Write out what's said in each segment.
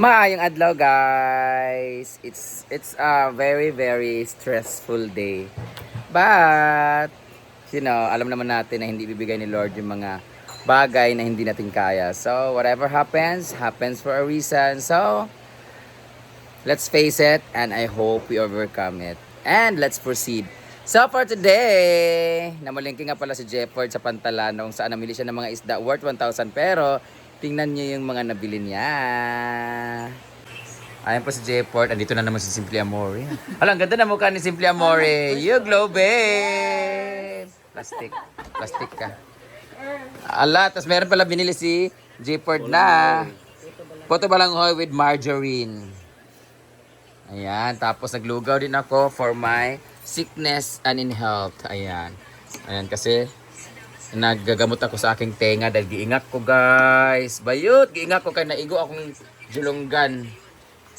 Maayong adlaw guys. It's it's a very very stressful day. But you know, alam naman natin na hindi bibigay ni Lord yung mga bagay na hindi natin kaya. So whatever happens, happens for a reason. So let's face it and I hope we overcome it. And let's proceed. So for today, namalingki nga pala si Jefford sa Pantalanong saan namili siya ng mga isda worth 1,000 pero tingnan niyo yung mga nabili niya. Ayan po si Jefford. Andito na naman si Simply Amore. Ang ganda na mukha ni Simply Amore. You glow, babe. Plastic. Plastic ka. Ala, tapos meron pala binili si Jefford na Puto balanghoy with margarine. Ayan, tapos naglugaw din ako for my sickness and in health. Ayan. Ayan, kasi naggagamot ako sa aking tenga dahil giingat ko guys. Bayot, giingat ko kay naigo akong julunggan.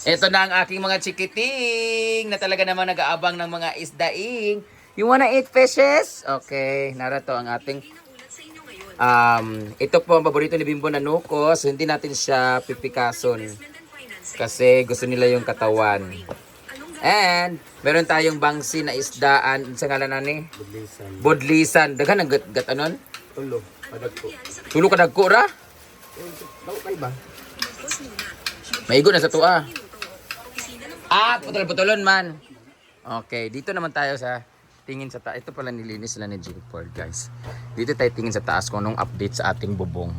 Ito na ang aking mga chikiting na talaga naman nag-aabang ng mga isdaing. You wanna eat fishes? Okay, narito ang ating um, ito po ang paborito ni Bimbo na nuko, so hindi natin siya pipikason. Kasi gusto nila yung katawan. And, meron tayong bangsi na isdaan. Sa ngalan na ni? Bulisan. Bodlisan. Daghan ang gat, gat anon? Tulo. Padag ko. Tulo ka dagko ra? Daw kay ba? Maigo na sa tua. Ah, putol-putulon man. Okay, dito naman tayo sa tingin sa taas. Ito pala nilinis sila ni Jingford, guys. Dito tayo tingin sa taas kung anong update sa ating bubong.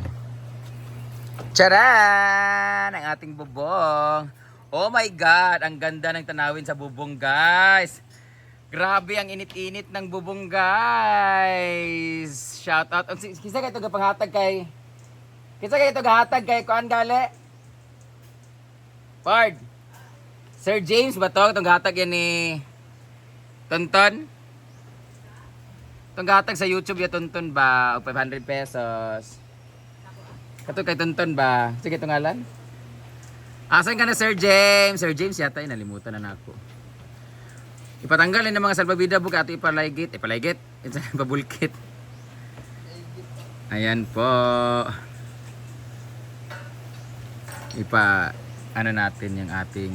Charan! Ang ating bubong. Oh my God! Ang ganda ng tanawin sa bubong, guys. Grabe ang init-init ng bubong, guys. Shout out. Si- Kisa kayo ito gapanghatag kay... Kisa kayo ito gahatag kay Kuan Gale? Ford. Sir James ba to? Itong hatag yan ni Tonton? Itong hatag sa YouTube ya Tonton ba? O 500 pesos. Kato kay Tonton ba? Sige itong ngalan. Asan ka na Sir James? Sir James yata ay nalimutan na nako. Ipatanggalin ng mga salbabida buka ato ipalaygit. Ipalaygit. Ito pabulkit. Ayan po. Ipa ano natin yung ating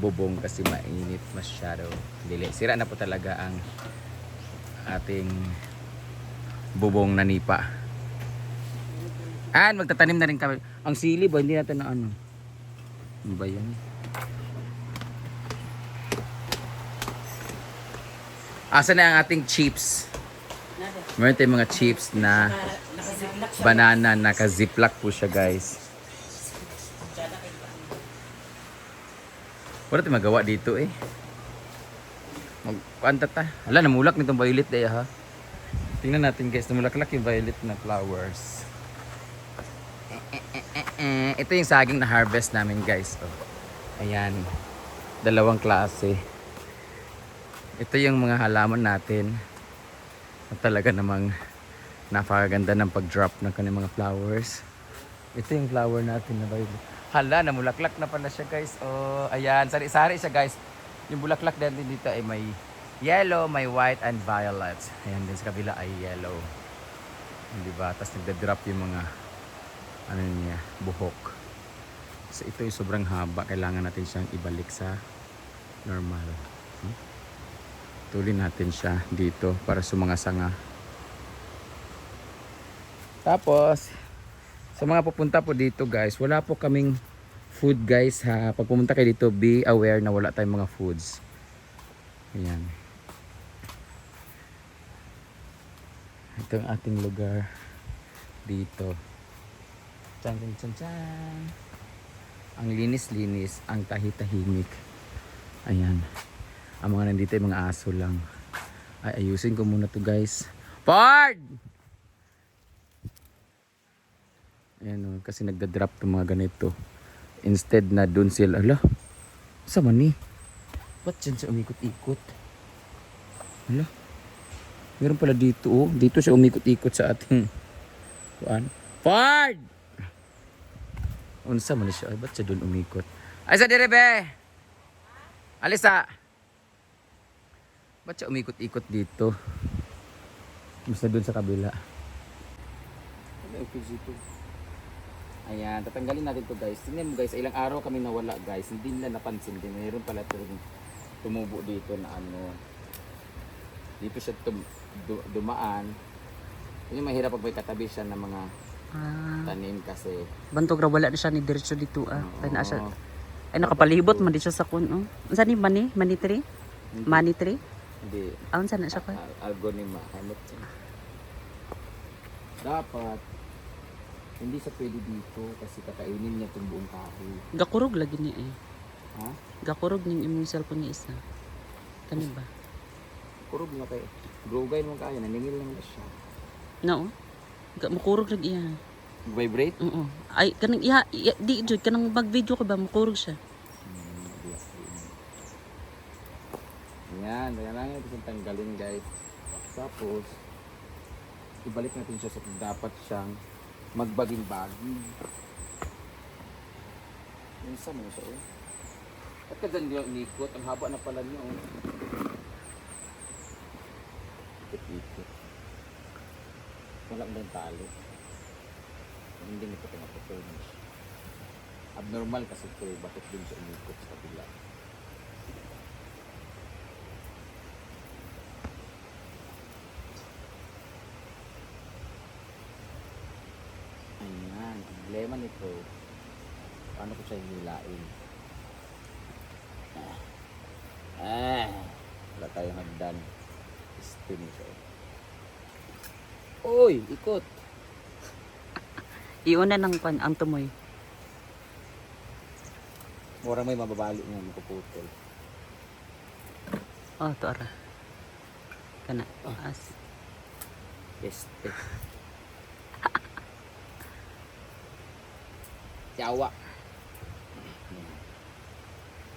bubong kasi mainit masyado. Dili. Sira na po talaga ang ating bubong na nipa. And magtatanim na rin kami. Ang sili ba? Hindi natin na ano. Ano ba yan? Asa na ang ating chips? Meron tayong mga chips na banana naka-ziplock po siya guys. Wala tayong magawa dito eh. Magkuanta ta. Hala, namulak nitong violet day ha. Tingnan natin guys, namulaklak yung violet na flowers. Eh. Ito yung saging na harvest namin guys. Oh. Ayan. Dalawang klase. Ito yung mga halaman natin. At talaga namang napakaganda ng pag-drop ng kanyang mga flowers. Ito yung flower natin na violet. Hala, namulaklak na pala siya guys. Oh, ayan. Sari-sari siya guys. Yung bulaklak din dito ay may yellow, may white, and violet. Ayan din sa kabila ay yellow. Di ba? Tapos nagda-drop yung mga ano niya, buhok. So ito yung sobrang haba. Kailangan natin siyang ibalik sa normal. Hmm? Tulin natin siya dito para sa mga sanga. Tapos, sa mga pupunta po dito guys, wala po kaming food guys ha. Pag pumunta kayo dito, be aware na wala tayong mga foods. Ayan. Ito ang ating lugar dito. Chan chan chan chan. Ang linis-linis, ang tahitahimik. Ayan. Ang mga nandito ay mga aso lang. Ay, ayusin ko muna to guys. Ford! Ayan o, kasi nagda-drop ng mga ganito. Instead na dun sila, ala, sa mani? Ba't dyan siya umikot-ikot? Ala, meron pala dito oh. Dito siya umikot-ikot sa ating, kuan. Ford! Unsa man siya, ay ba't siya dun umikot? Ay sa dire! Alisa! Ba't siya umikot-ikot dito? Basta dun sa kabila. Ayan, tatanggalin natin to guys. Tingnan mo guys, ilang araw kami nawala guys. Hindi nila napansin din. Mayroon pala ito tumubo dito na ano. Dito siya tum, du- dumaan. Yun yung mahirap pag may katabi siya ng mga Ah, tanim kasi. bantog ra wala na siya ni diretso dito ah. Kaya naa siya. Oo. Ay nakapalibot man di siya sa kun. Oh. Unsa ni mani? Mani tree? Hindi. Mani tree? Hindi. Ah, unsa na siya ko? Al- Algonima. Kamot siya. Dapat hindi sa pwede dito kasi kakainin niya itong buong kahoy. Gakurog lagi niya eh. Ha? Gakurog ning imong cellphone ni isa. Kani ba? Kurog nga kayo. Grugay mo kaya. Naningil lang siya. No. Ga makurog lagi iya. Vibrate? Oo. Ay kanang iya, iya di jud kanang mag video ko ba makurog siya. Yan, kaya lang ito tanggalin guys. Tapos, ibalik natin siya sa dapat siyang magbaging-bagi. Yung sa mo siya eh. At ka dyan yung unikot, ang haba na pala niya oh. Ikot-ikot. Wala mo talo. Hindi nito pinapapurnish. Abnormal kasi ito bakit din siya unikot sa kabila. Ayan, problema nito, paano ko siya hilain? Ah, ah wala tayong hagdan. Spin siya. Uy, ikot! Iuna nang pan ang tumoy. Murang may mababali nga, magpuputol. Oh, to ara. Kana. As. Este. Yawa.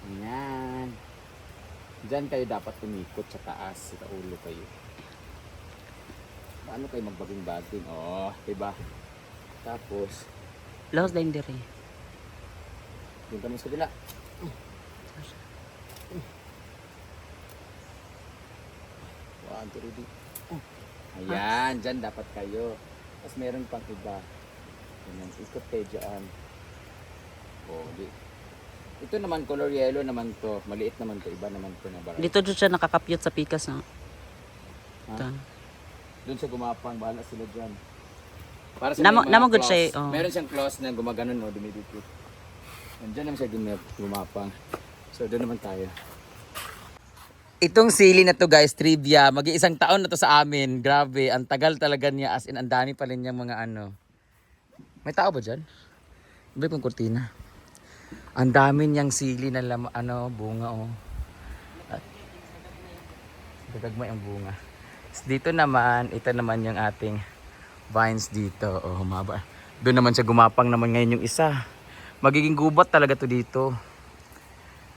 Ayan. Diyan kayo dapat tumikot sa taas, sa ulo kayo. Paano kayo magbaging-baging? Oh, diba? Tapos, Laos din dire. yung kami sa kabila. One, two, three. Ayan, dyan dapat kayo. Tapos meron pang iba. Ayan, ikot kayo dyan. Oh, di. Ito naman, color yellow naman to. Maliit naman to. Iba naman to na baray. Dito jud siya nakakapyot sa pikas no. Ha? Ito. Doon sa gumapang, bahala sila dyan. Para sa Namo- mga namo good claws. siya, oh. Meron siyang claws na gumaganon o dumidikit. Nandiyan naman siya gum- gumapang. So doon naman tayo. Itong sili na to guys, trivia, mag-iisang taon na to sa amin. Grabe, ang tagal talaga niya as in ang dami pa rin niyang mga ano. May tao ba dyan? Iba yung kurtina. Ang dami niyang sili na lam, ano, bunga oh. At, gagagmay ang bunga. Tapos Dito naman, ito naman yung ating vines dito. Oh, humaba. Doon naman siya gumapang naman ngayon yung isa. Magiging gubat talaga to dito.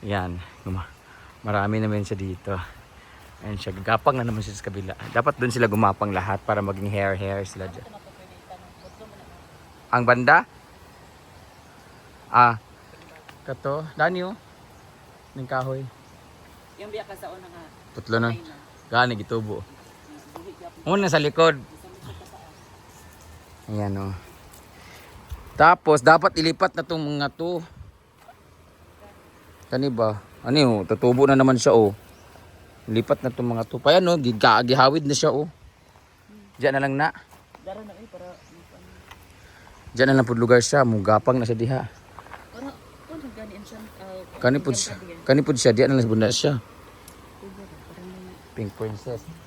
Yan. Guma Marami naman siya dito. Ayan siya. Gagapang na naman siya sa kabila. Dapat doon sila gumapang lahat para maging hair-hair sila dyan. Ang banda? Ah. Kato. Dani oh. Ng kahoy. Yung biya ka sa una nga. Tutlo na. Gani gitubo. Una sa likod. Ayan o. Tapos dapat ilipat na tong mga to. Kani ba? Ano yun? Tutubo na naman siya o. Lipat na tong mga to. Pa yan o. Gihawid na siya o. Diyan na lang na. Dara na eh para Diyan na lang po lugar siya. Mugapang na siya diha. siya. Kani po siya. Kani po siya. Diyan na lang siya. Pink Princess.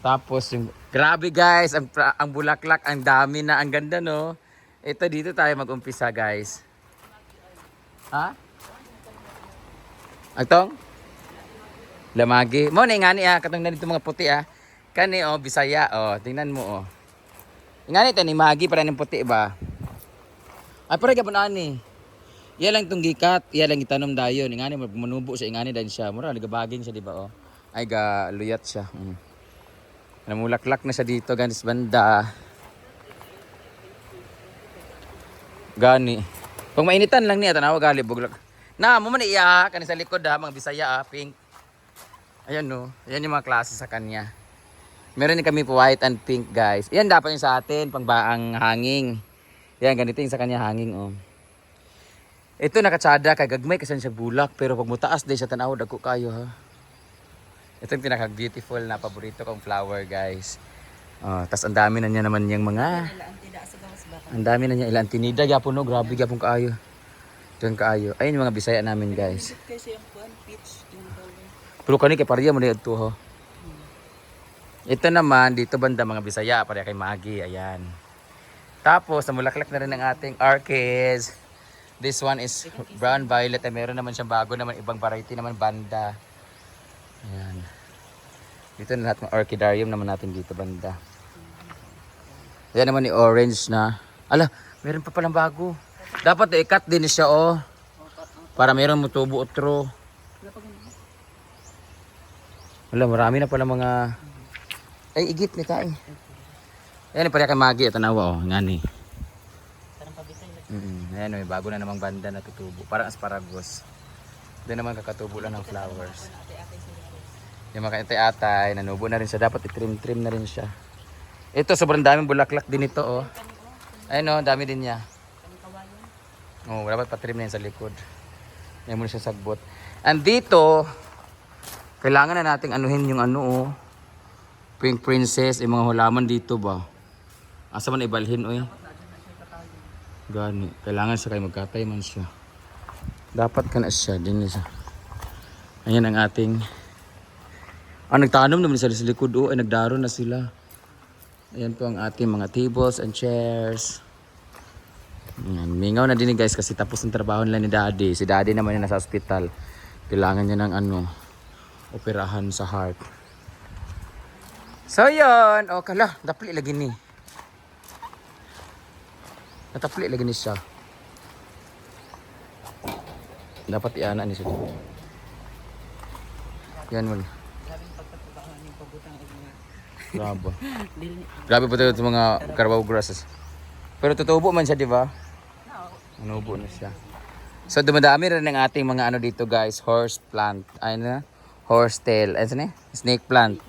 Tapos yung grabe guys, ang ang bulaklak, ang dami na, ang ganda no. Ito dito tayo mag-umpisa guys. Ha? Agtong? Lamagi. Mo na ngani ah, katong nanito mga puti ah. Kani oh, Bisaya oh, tingnan mo oh. Ngani to ni Magi para ng puti ba? Ay pare gyapon ani. Iya lang tong gikat, iya lang itanom dayon. Ngani manubo siya ingani dan siya. Mura nagabaging siya di ba oh. Ay ga luyat siya. Mm. Namulaklak na siya dito ganis banda. Gani. Pag mainitan lang niya tanawa gali buglak. Na mo man iya kani sa likod ha mga Bisaya ah, pink. Ayan no. Ayan yung mga klase sa kanya. Meron din kami po white and pink guys. Yan dapat yung sa atin pang baang hanging. Yan, ganito yung sa kanya hanging, oh. Ito nakatsada kay gagmay kasi siya bulak pero pag mutaas din siya tanaw dagko kayo ha. Ito yung pinaka beautiful na paborito kong flower guys. Oh, tas ang dami na niya naman yung mga Ang dami na niya ilang tinida gyapon no, grabe gyapon kaayo. Diyan kaayo. Ayun yung mga bisaya namin guys. Pero kani kay pariya mo na ito ho. Ito naman dito banda mga bisaya pareha kay Magi, ayan. Tapos namulaklak na rin ang ating orchids. This one is brown violet. Ay, meron naman siyang bago naman. Ibang variety naman banda. Ayan. Dito na lahat ng orchidarium naman natin dito banda. Yan naman ni orange na. Ala, meron pa palang bago. Dapat i-cut din siya oh. Para meron mo tubo otro. Wala, marami na pala mga... Ay, igit ni Kai. Ayan, pala kay Magi. Ito nawa, oh. Nga ni. Parang pabitay. Mm Ayan, may bago na namang banda na tutubo. Parang asparagus. Doon naman kakatubo lang ng flowers. Yung mga atay nanubo na rin siya. Dapat i-trim-trim na rin siya. Ito, sobrang daming bulaklak din ito, oh. Ayun, oh, dami din niya. Oh, dapat pa-trim na yun sa likod. Yan muna siya sagbot. And dito, kailangan na nating anuhin yung ano, oh. Pink Princess, yung mga hulaman dito ba? Asa man ibalhin, oy. Gani. Kailangan siya kayo magkatay man siya. Dapat ka na siya. Din siya. Ayan ang ating... Ah, nagtanom naman sila sa likod. Oh, ay nagdaro na sila. Ayan po ang ating mga tables and chairs. Ayan. Mingaw na din eh, guys kasi tapos ng trabaho nila ni daddy. Si daddy naman yung nasa hospital. Kailangan niya ng ano, operahan sa heart. So yun. O kala, dapli lagi ni. Natapli lagi ni siya. Dapat iana ni siya. Yan mo. Grabe. Grabe po ito mga carabao grasses. Pero tutubo man siya, di ba? Nubo na siya. So dumadami rin ang ating mga ano dito guys, horse plant. Ay na, horse tail. Ano na? Snake plant.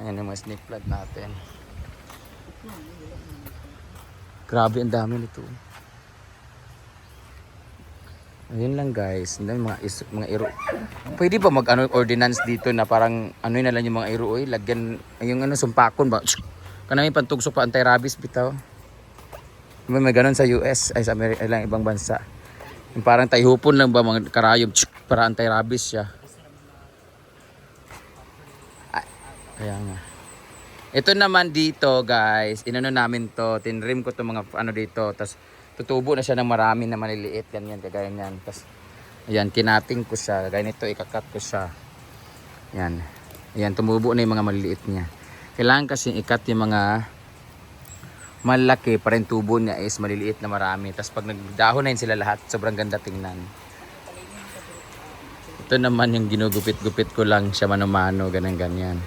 Ayan yung mga snake plant natin. Grabe ang dami nito. Ayun lang guys, dami mga is, mga iro. Pwede ba mag ano ordinance dito na parang ano na lang yung mga iro oy, lagyan yung ano sumpakon ba. Kanami pantugso pa anti-rabies bitaw. May, may ganun sa US ay sa Amerika lang ibang bansa. Yung parang taihupon lang ba mga karayom para anti-rabies siya. Ay, kaya nga. Ito naman dito guys, inano namin to, tinrim ko to mga ano dito, tas tutubo na siya ng marami na maliliit, ganyan, kagaya niyan. Tas, ayan, kinating ko siya, gaya nito, ikakat ko siya. Yan, ayan, tumubo na yung mga maliliit niya. Kailangan kasi ikat yung mga malaki para yung tubo niya is maliliit na marami. Tapos pag nagdahon na yun sila lahat, sobrang ganda tingnan. Ito naman yung ginugupit-gupit ko lang siya mano-mano, ganyan ganyan.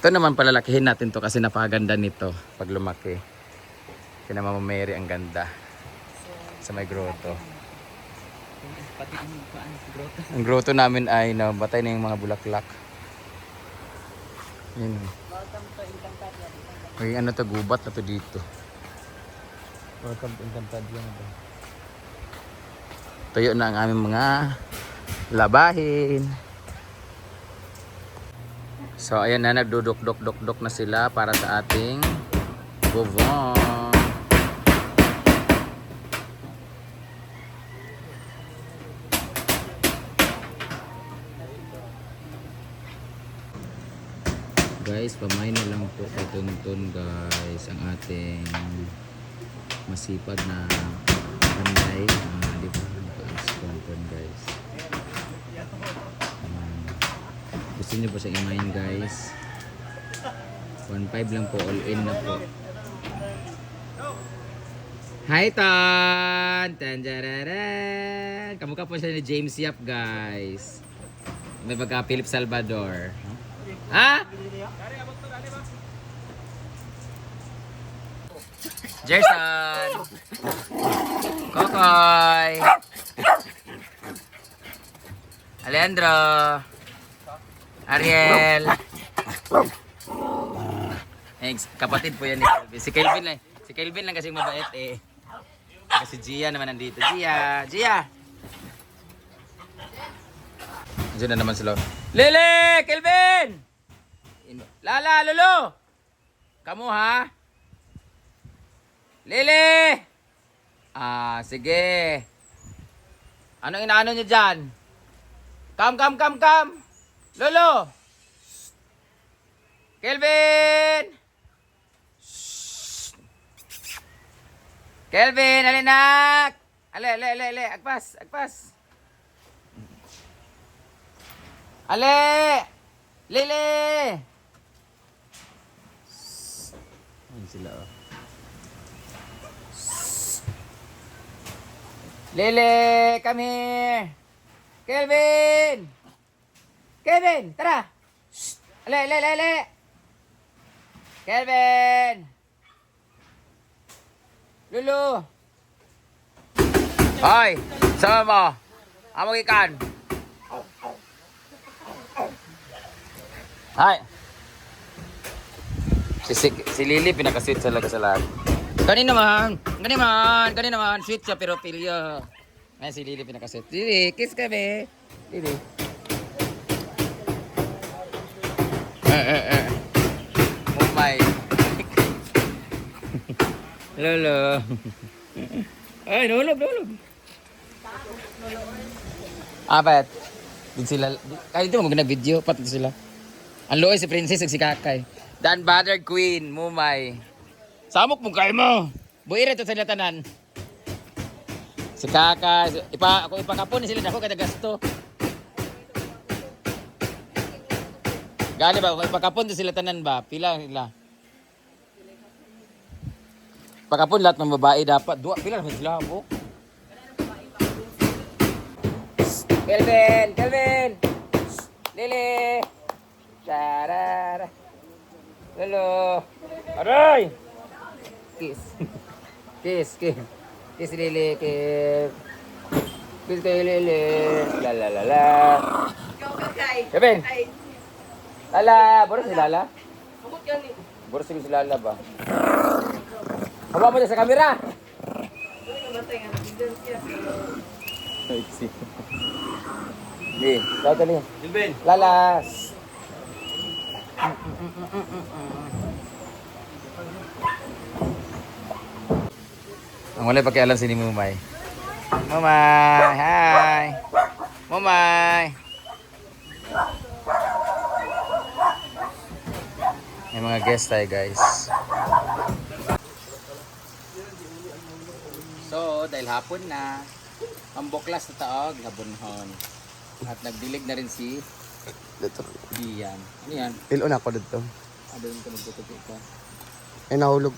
Ito naman palalakihin natin to kasi napakaganda nito pag lumaki. Kina Mama Mary ang ganda. Sa may grotto. Pati ang kuan, grotto. Ang grotto namin ay nabatay na yung mga bulaklak. Yun. May ano to, gubat na to dito. Welcome to Encantadia na ba? Tuyo na ang aming mga labahin. So ayan na nagdudok-dok-dok-dok na sila para sa ating bovon. Guys, pamay na lang po katuntun guys ang ating masipag na panday. Uh, di ba? Naka-sponsor guys. Ayan. gusto niyo ba sa imayin guys? 1.5 lang po, all in na po. Hi Ton! Tanjararan! Kamukha po siya ni James Yap guys. May pagka Philip Salvador. Ha? Jason! Kokoy! Alejandro! Ariel! Thanks. Kapatid po yan ni Kelvin. Si Kelvin lang. Si Kelvin lang kasi mabait eh. Kasi Gia naman nandito. Gia! Gia! Diyan na naman sila. Lele! Kelvin! Lala! Lolo! Kamu ha? Lele! Ah, sige. Anong inaano niyo dyan? Come, come, come, come! Lolo! Kelvin! Kelvin, alinak! Ale, ale, ale, ale, agpas, agpas. Ale! Lele! Ayun sila, oh. Lele, come here! Kelvin! Kelvin, tara! Shh! Ale, ale, ale, ale! Kelvin! Lulu! Hoy! Sama mo! Amog ikan! Hay! Si, si, si Lily pinakasweet talaga sa lahat. Kanina naman! Kanina naman! Kanina naman! Sweet siya pero pilyo. Ngayon si Lily pinakasweet. Lily, kiss ka be! Lily. Eh, eh, eh. Mumay. Lolo. Ay, nulog, nulog. Apat. Din sila, kahit dito mo video, pati sila. Ang loy si Princess ug si Kakay. Dan Butter Queen, Mumay. Samok mo kayo mo. Buire to sila tanan. Si Kakay, ipa ako ipakapon sila dako kada gasto. Gali ba, ipakapon to sila tanan ba? Pila sila? Pagkapon lahat ng babae dapat. Dua, pila naman sila po. Kelvin! Kelvin! Lili! Tarara! Lolo! Aray! Kiss. Kiss, kiss. Kiss Lili, kiss. Kiss kay Lili. La la la la. Kelvin! Lala! Boros si Lala? Boros si Lala ba? Hawa mo dyan sa kamera! Iksi. Di, daw tali. Dilben. Lalas! Ang wala pakialam si ni Mumay. Mumay! Hi! Mumay! May mga guest tayo guys. So, dahil hapon na, ang buklas na taog, habunhon. At nagdilig na rin si Dito. Ian. Ano yan? Ilo na ako dito. Ano yung nagtutupi ka? Ay, nahulog.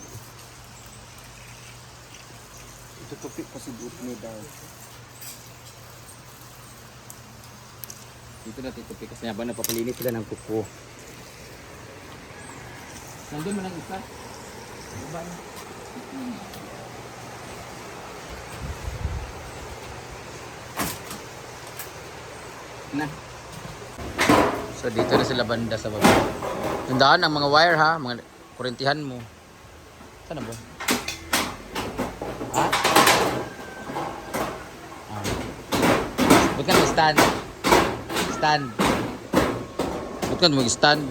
Tutupi pa si Boot mo daw. Dito na tutupi kasi habang napapalinis sila ng kuko. Nandun mo lang isa. Baba na. Mm. Na. So dito na sila banda sa baba. Tandaan ang mga wire ha, mga kurentihan mo. Sana ba? Ha? Ah. Ba't ka mag-stand? Stand. Ba't ka mag-stand?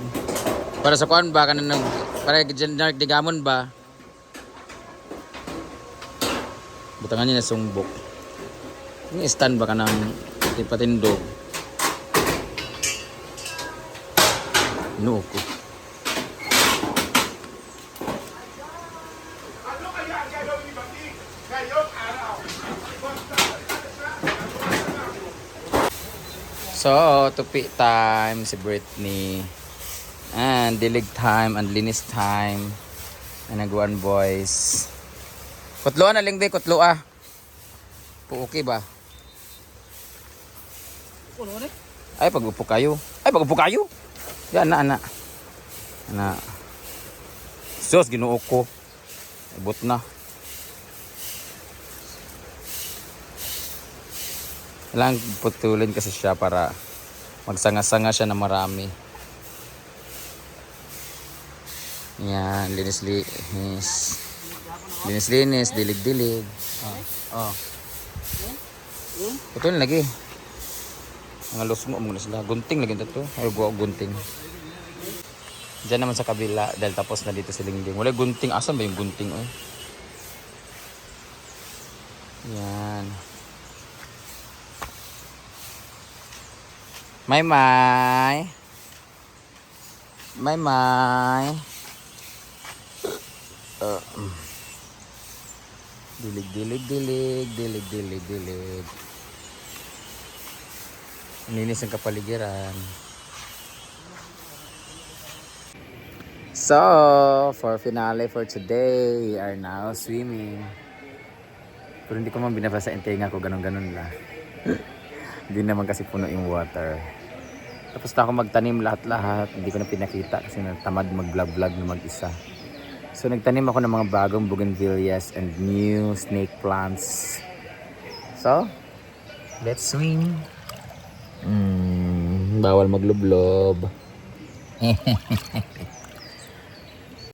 Para sa kuan ba? Kanang nag... Para dyan nagdigamon ba? Butangan niya na sumbok. Stand ba ka ng? Inuo ko. So, tupi time si Britney. And dilig time and linis time. And nagwan boys. Kutloan na lingbe, kutlo ah. Okay ba? Ay, pag-upo kayo. Ay, pag-upo kayo. Yan na, ana. Ana. Sus, ginuo ko. Ibot na. Kailangan putulin kasi siya para magsanga-sanga siya na marami. Yan, linis-linis. Linis-linis, dilig-dilig. Oh. Oh. Yung lagi. Mga lusmo mo na sila. Gunting lagi to. Ay, guwa gunting. Diyan naman sa kabila dahil tapos na dito si Lingging. Wala gunting. Asan ba yung gunting? Oh? Yan. May may. May may. Uh, mm. dilig, dilig, dilig, dilig, dilig, dilig. Ninis ang kapaligiran. So, for finale for today, we are now swimming. Pero hindi ko man binabasa yung tenga ko, ganun-ganun lang. hindi naman kasi puno yung water. Tapos na ako magtanim lahat-lahat. Hindi ko na pinakita kasi natamad mag-vlog-vlog na mag-isa. So nagtanim ako ng mga bagong bougainvilleas and new snake plants. So, let's swim. Mm, bawal maglublob.